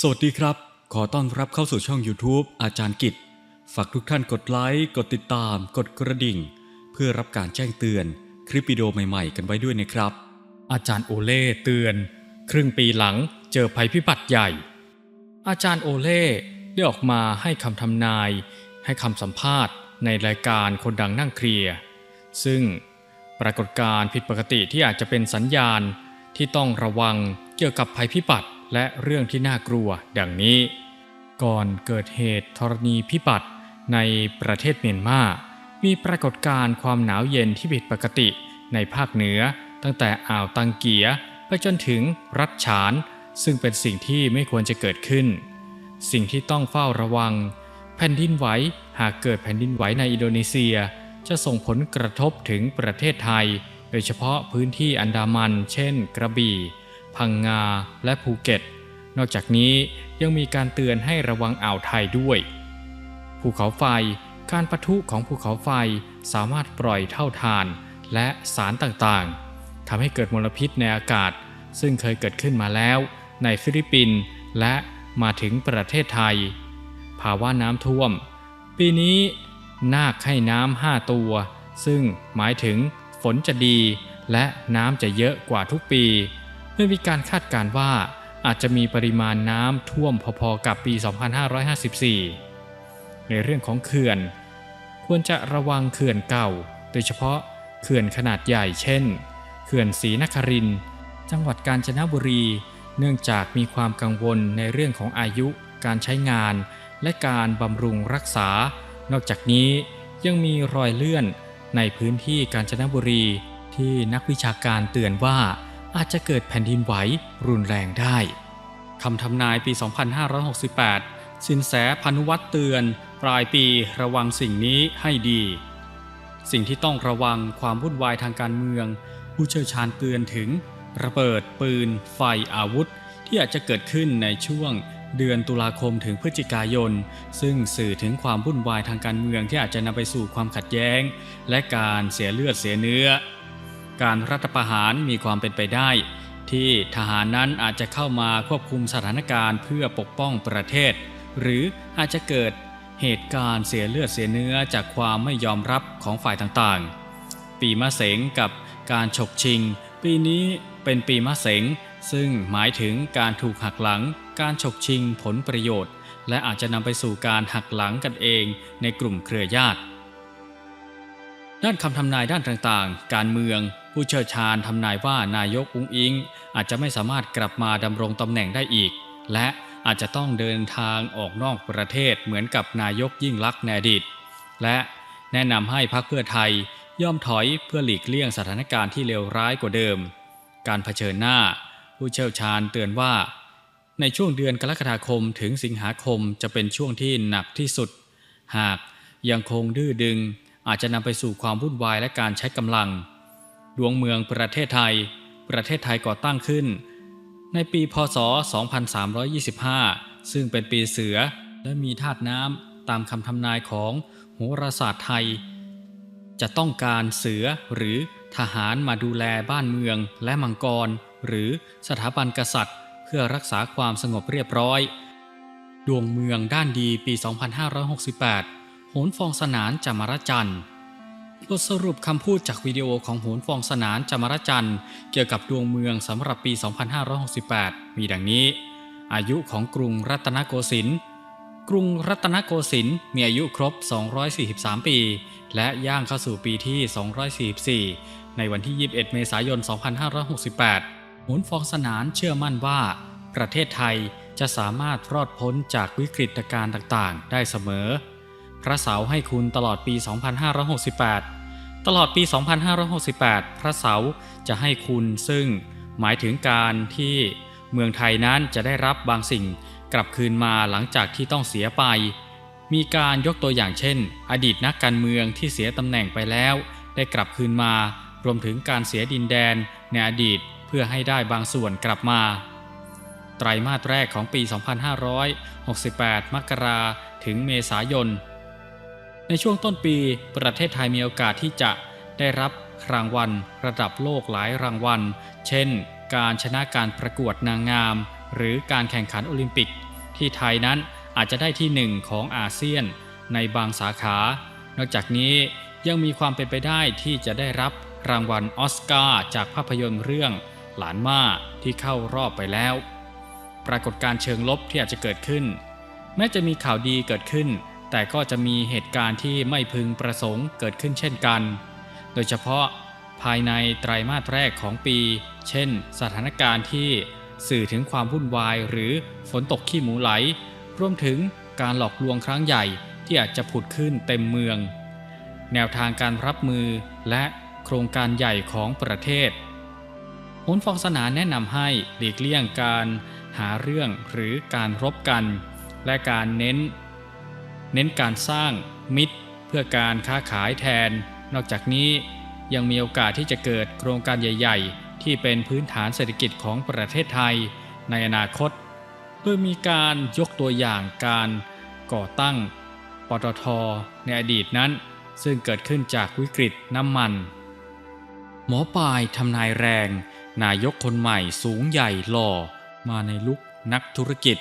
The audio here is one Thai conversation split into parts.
สวัสดีครับ ขอต้อนรับเข้าสู่ช่อง YouTube อาจารย์กิจ ฝากทุกท่านกดไลค์ กดติดตาม กดกระดิ่ง เพื่อรับการแจ้งเตือนคลิปวิดีโอใหม่ๆ กันไว้ด้วยนะครับ อาจารย์โอเล่เตือน ครึ่งปีหลังเจอภัยพิบัติใหญ่ อาจารย์โอเล่ได้ออกมาให้คำทำนาย ให้คำสัมภาษณ์ในรายการคนดังนั่งเคลียร์ ซึ่งปรากฏการณ์ผิดปกติที่อาจจะเป็นสัญญาณที่ต้องระวังเกี่ยวกับภัยพิบัติ และเรื่องที่น่ากลัวดังนี้ ก่อนเกิดเหตุธรณีพิบัติในประเทศเมียนมา มีปรากฏการณ์ความหนาวเย็นที่ผิดปกติในภาคเหนือ ตั้งแต่อ่าวตังเกียไปจนถึงรัฐฉาน ซึ่งเป็นสิ่งที่ไม่ควรจะเกิดขึ้น สิ่งที่ต้องเฝ้าระวัง แผ่นดินไหวหากเกิดแผ่นดินไหวในอินโดนีเซีย จะส่งผลกระทบถึงประเทศไทย โดยเฉพาะพื้นที่อันดามัน เช่น กระบี่ พังงา และภูเก็ต นอกจากนี้ยังมีการเตือนให้ระวังอ่าวไทยด้วยภูเขาไฟการปะทุของภูเขาไฟสามารถปล่อยเท่าทานและสารต่างๆทำให้เกิดมลพิษในอากาศ ซึ่งเคยเกิดขึ้นมาแล้วในฟิลิปปินส์และมาถึงประเทศไทย ภาวะน้ำท่วม ปีนี้นาคให้น้ำห้าตัว ซึ่งหมายถึงฝนจะดีและน้ำจะเยอะกว่าทุกปี เมื่อมีการคาดการณ์ว่า อาจจะมีปริมาณน้ำท่วมพอๆกับปี 2554 ในเรื่องของเขื่อน ควรจะระวังเขื่อนเก่า โดยเฉพาะเขื่อนขนาดใหญ่เช่น เขื่อนศรีนคริน จังหวัดกาญจนบุรี เนื่องจากมีความกังวลในเรื่องของอายุ การใช้งาน และการบำรุงรักษา นอกจากนี้ยังมีรอยเลื่อนในพื้นที่กาญจนบุรีที่นักวิชาการเตือนว่า อาจจะเกิดแผ่นดินไหวรุนแรงได้คำทำนายปี 2568 สินแสพานุวัตรเตือน ปลายปีระวังสิ่งนี้ให้ดี สิ่งที่ต้องระวังความวุ่นวายทางการเมือง ผู้เชี่ยวชาญเตือนถึง ระเบิดปืน ไฟอาวุธ ที่อาจจะเกิดขึ้นในช่วงเดือนตุลาคมถึงพฤศจิกายน ซึ่งสื่อถึงความวุ่นวายทางการเมืองที่อาจจะนำไปสู่ความขัดแย้ง และการเสียเลือดเสียเนื้อ การรัฐประหารมีความเป็นไปได้ ที่ทหารนั้นอาจจะเข้ามาควบคุมสถานการณ์เพื่อปกป้องประเทศ หรืออาจจะเกิดเหตุการณ์เสียเลือดเสียเนื้อจากความไม่ยอมรับของฝ่ายต่างๆ ปีมะเสงกับการฉกชิง ปีนี้เป็นปีมะเสงซึ่งหมายถึงการถูกหักหลัง การฉกชิงผลประโยชน์ และอาจจะนำไปสู่การหักหลังกันเองในกลุ่มเครือญาติ ด้านคำทำนายด้านต่างๆ การเมือง ผู้เชี่ยวชาญทำนายว่านายกอุ้งอิง อาจจะไม่สามารถกลับมาดำรงตำแหน่งได้อีก และอาจจะต้องเดินทางออกนอกประเทศเหมือนกับนายกยิ่งลักษณ์ในอดีต และแนะนำให้พรรคเพื่อไทยย่อมถอยเพื่อหลีกเลี่ยงสถานการณ์ที่เลวร้ายกว่าเดิม การเผชิญหน้า ผู้เชี่ยวชาญเตือนว่า ในช่วงเดือนกรกฎาคมถึงสิงหาคมจะเป็นช่วงที่หนักที่สุด หากยังคงดื้อดึง อาจจะนำไปสู่ความวุ่นวายและการใช้กำลัง ดวงเมืองประเทศไทย ประเทศไทยก่อตั้งขึ้น ในปีพศ 2325 ซึ่งเป็นปีเสือและมีธาตุน้ำตามคำทำนายของโหราศาสตร์ไทย จะต้องการเสือหรือทหารมาดูแลบ้านเมืองและมังกร หรือสถาบันกษัตริย์ เพื่อรักษาความสงบเรียบร้อย ดวงเมืองด้านดีปี 2568 โหนฟองสนานจามรจันทร์บทสรุปคำพูดจากวิดีโอของโหนฟองสนานจามรจันทร์เกี่ยวกับดวงเมืองสำหรับปี 2568 มีดังนี้ อายุของกรุงรัตนโกสินทร์กรุงรัตนโกสินทร์มีอายุครบ 243 ปี และย่างเข้าสู่ปีที่ 244 ในวันที่ 21 เมษายน 2568โหนฟองสนานเชื่อมั่นว่า ประเทศไทยจะสามารถรอดพ้นจากวิกฤตการณ์ต่างๆ ได้เสมอ พระเสาให้คุณตลอดปี 2568 ตลอดปี 2568 พระเสาจะให้คุณซึ่งหมายถึงการที่เมืองไทยนั้นจะได้รับบางสิ่งกลับคืนมาหลังจากที่ต้องเสียไป มีการยกตัวอย่างเช่น อดีตนักการเมืองที่เสียตำแหน่งไปแล้ว ได้กลับคืนมารวมถึงการเสียดินแดนในอดีตเพื่อให้ได้บางส่วนกลับมาไตรมาสแรกของปี 2568 มกราถึงเมษายน ในช่วงต้นปีประเทศไทยมีโอกาสที่จะได้รับรางวัล ระดับโลกหลายรางวัล เช่น การชนะการประกวดนางงาม หรือการแข่งขันโอลิมปิก ที่ไทยนั้นอาจจะได้ที่หนึ่งของอาเซียนในบางสาขา นอกจากนี้ยังมีความเป็นไปได้ที่จะได้รับรางวัลออสการ์จากภาพยนตร์เรื่องหลานม่าที่เข้ารอบไปแล้ว ปรากฏการเชิงลบที่อาจจะเกิดขึ้น แม้จะมีข่าวดีเกิดขึ้น แต่ก็จะมีเหตุการณ์ที่ไม่พึงประสงค์เกิดขึ้นเช่นกัน โดยเฉพาะภายในไตรมาสแรกของปี เช่น สถานการณ์ที่สื่อถึงความวุ่นวายหรือฝนตกขี้หมูไหล รวมถึงการหลอกลวงครั้งใหญ่ที่อาจจะผุดขึ้นเต็มเมือง แนวทางการรับมือและโครงการใหญ่ของประเทศหนฟองสนานแนะนำให้หลีกเลี่ยงการหาเรื่องหรือการรบกัน และการเน้น เน้นการสร้างมิตร เพื่อการค้าขายแทน นอกจากนี้ยังมีโอกาสที่จะเกิดโครงการใหญ่ ๆ ที่เป็นพื้นฐานเศรษฐกิจของประเทศไทยในอนาคต โดยมีการยกตัวอย่างการก่อตั้งปตทในอดีตนั้น ซึ่งเกิดขึ้นจากวิกฤตน้ำมัน หมอปลายทำนายแรง นายกคนใหม่สูงใหญ่หล่อ มาในลุกนักธุรกิจ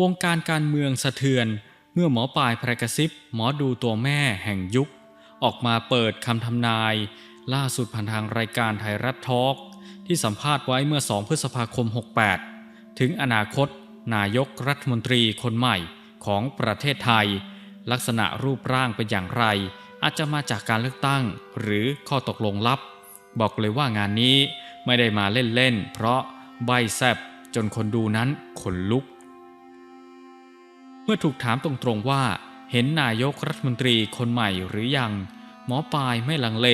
วงการการเมืองสะเทือน เมื่อหมอปลายพระกระซิบหมอดูตัวแม่แห่งยุค ออกมาเปิดคำทำนาย ล่าสุดผ่านทางรายการไทยรัฐทอล์กที่สัมภาษณ์ไว้เมื่อ 2 พฤษภาคม 68 ถึงอนาคต นายกรัฐมนตรีคนใหม่ของประเทศไทย ลักษณะรูปร่างเป็นอย่างไร อาจจะมาจากการเลือกตั้ง หรือข้อตกลงลับ บอกเลยว่างานนี้ไม่ได้มาเล่นๆเพราะใบแซบจนคนดูนั้นขนลุก เมื่อถูกถามตรงๆว่า เห็นนายกรัฐมนตรีคนใหม่หรือยัง หมอปลายไม่ลังเล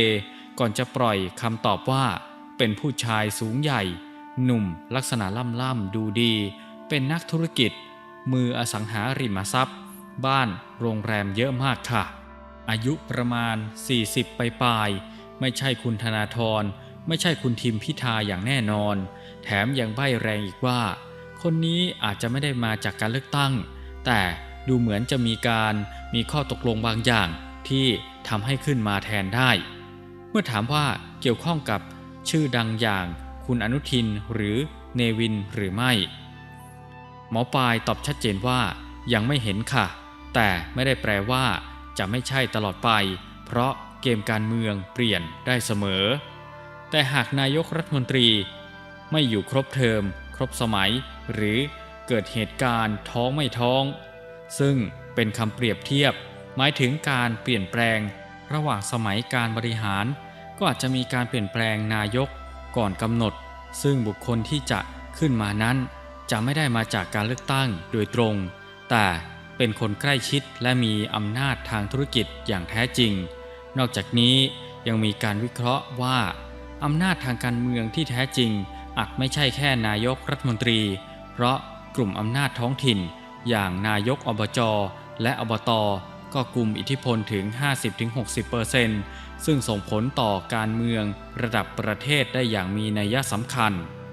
ก่อนจะปล่อยคำตอบว่า เป็นผู้ชายสูงใหญ่ หนุ่ม ลักษณะล่ำๆดูดี เป็นนักธุรกิจ มืออสังหาริมทรัพย์ บ้านโรงแรมเยอะมากค่ะ อายุประมาณ 40 ไปปลายๆไม่ใช่คุณธนาธรไม่ใช่คุณทิมพิธาอย่างแน่นอน แถมยังใบ้แรงอีกว่า คนนี้อาจจะไม่ได้มาจากการเลือกตั้ง แต่ดูเหมือนจะมีการมีข้อตกลงบางอย่างที่ทำให้ขึ้นมาแทนได้ เมื่อถามว่าเกี่ยวข้องกับชื่อดังอย่างคุณอนุทินหรือเนวินหรือไม่ หมอปลายตอบชัดเจนว่ายังไม่เห็นค่ะ แต่ไม่ได้แปลว่าจะไม่ใช่ตลอดไป เพราะเกมการเมืองเปลี่ยนได้เสมอ แต่หากนายกรัฐมนตรี ไม่อยู่ครบเทอม ครบสมัย หรือ เกิดเหตุการณ์ท้องไม่ท้อง ซึ่งเป็นคำเปรียบเทียบ หมายถึงการเปลี่ยนแปลง ระหว่างสมัยการบริหาร ก็อาจจะมีการเปลี่ยนแปลงนายกก่อนกำหนด ซึ่งบุคคลที่จะขึ้นมานั้น จะไม่ได้มาจากการเลือกตั้งโดยตรง แต่เป็นคนใกล้ชิดและมีอำนาจทางธุรกิจอย่างแท้จริง นอกจากนี้ยังมีการวิเคราะห์ว่าอำนาจทางการเมืองที่แท้จริงอาจไม่ใช่แค่นายกรัฐมนตรี เพราะ กลุ่มอำนาจท้องถิ่น อย่างนายกอบจ และอบต ก็กลุ่มอิทธิพลถึง 50-60%ซึ่งส่งผลต่อการเมืองระดับประเทศได้อย่างมีนัยสำคัญ